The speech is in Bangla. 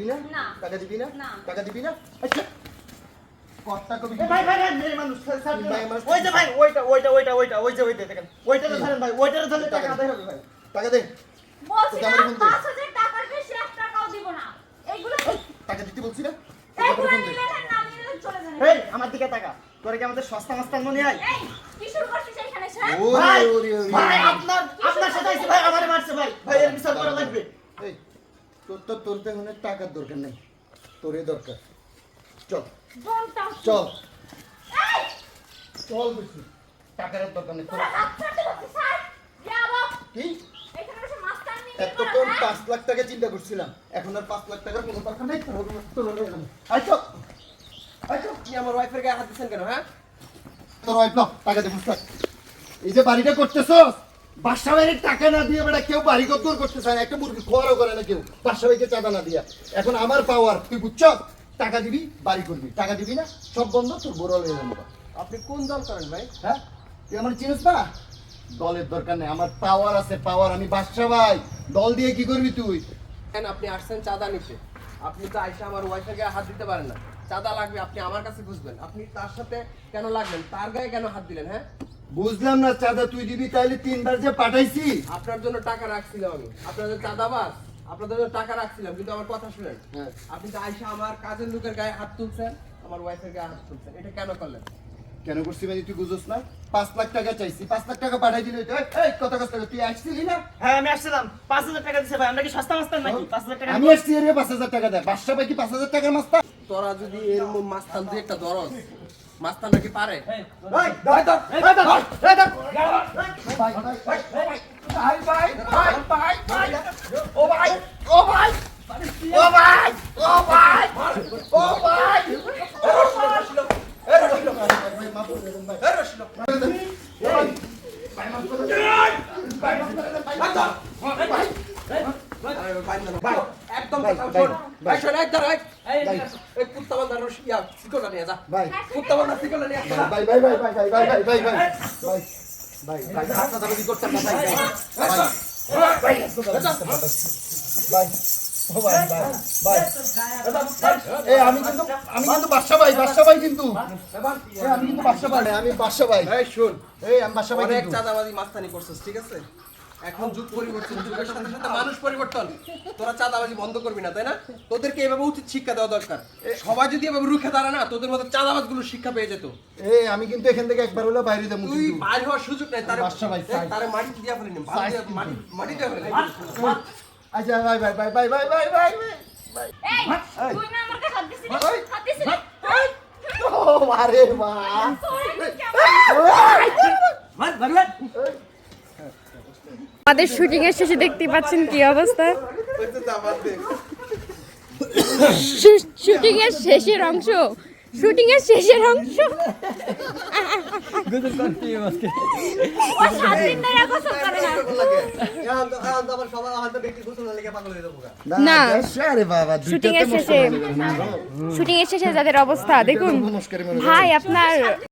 দিবি না। টাকা দিবি না? না। টাকা দিবি না? আচ্ছা। কর্তা কবি ভাই ভাই ভাই মেয়ে মানুষ স্যার, স্যার, মেয়ে মানুষ। ওই যে ভাই ওইটা ওইটা ওইটা ওইটা ওই যে ওইটা দেখেন। ওইটারে ধরেন ভাই ওইটারে ধরলে টাকা হবে ভাই। টাকা দে। বলছি না আমার ফোন দে। পাঁচ হাজার টাকার বেশি এক টাকাও দিব না। এইগুলো টাকা দিতে বলছি না? এইগুলো আমার নিলে না না চলে যান এই আমার দিকে টাকা তোরে কি আমাদের সস্তা মাস্তান মনে হয় এই কি শুরু করছিস এইখানে স্যার? ওরে, ভাই ওরে, ওরে, ভাই ওরে। আপনার আপনার সাথে ভাই আমারে মারছে ভাই। ভাই এর বিচার করা লাগবে। এই, তোর তো তোর তো এখন টাকার দরকার নেই। তোরই দরকার। চল। চল। চল বেশি। টাকার দরকার নেই। কি? এতক্ষণ পাঁচ লাখ টাকা চিন্তা করছিলাম। এখন আর পাঁচ লাখ টাকার কোনো দরকার নেই। তোর আয় চল। আয় চল। আপনি আমার ওয়াইফের গায়ে হাত দিচ্ছেন কেন হ্যাঁ? তোর ওয়াইফ নাও টাকা দে এই যে বাড়িটা করতেছস বাসা টাকা না দিয়ে বেটা কেউ বাড়ি কদ্দুর করতে চায় না একটা মুরগি খোয়ারও করে না কেউ। বাসা বাড়িকে চাঁদা না দিয়া। এখন আমার পাওয়ার তুই বুঝছস টাকা দিবি বাড়ি করবি। টাকা দিবি না সব বন্ধ তোর বড় হয়ে যাবে। আপনি কোন দল করেন ভাই? হ্যাঁ? তুই আমার চিনিস না? দলের দরকার নেই আমার পাওয়ার আছে পাওয়ার। আমি বাদশা ভাই দল দিয়ে কি করবি তুই? কেন আপনি আসছেন চাঁদা নিতে? আপনি তো আইসা আমার ওয়াইফের গায়ে হাত দিতে পারেন না। চাঁদা লাগবে আপনি আমার কাছে বুঝবেন আপনি তার সাথে কেন লাগবেন তার গায়ে কেন হাত দিলেন হ্যাঁ? বুঝলাম না চাঁদা তুই দিবি তাইলে তিনবার যে পাঠাইছি। আপনার জন্য টাকা রাখছিলাম আমি। আপনাদের চাঁদাবাস আপনাদের জন্য টাকা রাখছিলাম কিন্তু আমার কথা শুনেন। হ্যাঁ। আপনি তো আইসা আমার কাজের লোকের গায়ে হাত তুলছেন আমার ওয়াইফের গায়ে হাত তুলছেন। এটা কেন করলেন? কেন করছি মানে তুই বুঝোস না? পাঁচ লাখ টাকা চাইছি পাঁচ লাখ টাকা পাঠাই দিলে এই কত কষ্ট তুই আসছিলি না? হ্যাঁ আমি আসছিলাম। পাঁচ হাজার টাকা দিছে ভাই আমরা কি সস্তা মাস্তান নাকি? পাঁচ হাজার টাকা আমি আসছি এর পাঁচ হাজার টাকা দেয়। বাদশা ভাই কি পাঁচ হাজার টাকার মাস্তা তোরা যদি এরকম মাস্তান দিয়ে একটা দরস মাস্তান নাকি পারে ভাই একদম শোন। ধর, এই। কুত্তা বান্ধার ইয়া, শিকলটা নিয়ে যা। কুত্তা বান্ধার শিকলটা নিয়ে যা। ভাই ভাই ভাই ভাই ভাই ভাই ভাই ভাই ভাই ভাই ভাই ভাই হাত দাবি করতাম না ভাই ভাই ভাই ভাই ও ভাই ভাই ভাই এ আমি কিন্তু আমি কিন্তু বাদশা ভাই বাদশা ভাই কিন্তু আমি কিন্তু বাদশা ভাই আমি বাদশা ভাই এই শোন, এই আমি বাদশা ভাই চাঁদাবাজি মাস্তানি করছিস, ঠিক আছে? এখন যুগ পরিবর্তন যুগের সাথে সাথে মানুষ পরিবর্তন। তোরা চাঁদাবাজি বন্ধ করবি না তাই না? তোদেরকে এভাবে উচিত শিক্ষা দেওয়া দরকার। সবাই যদি এভাবে রুখে দাঁড়া না তোদের মতো চাঁদাবাজগুলো শিক্ষা পেয়ে যেত। এই আমি কিন্তু এখান থেকে একবার হলো বাইরে যাব তুই বাইরে হওয়ার সুযোগ নাই তার তার মাটি দিয়া ফেলে মাটি মাটি দিয়া ফেলে আচ্ছা bye bye bye bye bye bye bye এই তুই না আমার কাছে হাত দিছিস হাত দিছিস ও মারে মা। মার মার আমাদের শুটিং এর শেষে দেখতে পাচ্ছেন কি অবস্থা? শুটিং এর শেষের অংশ। শুটিং এর শেষের অংশ। না। না। শুটিং এর শেষে শুটিং এর শেষে যাদের অবস্থা দেখুন ভাই আপনার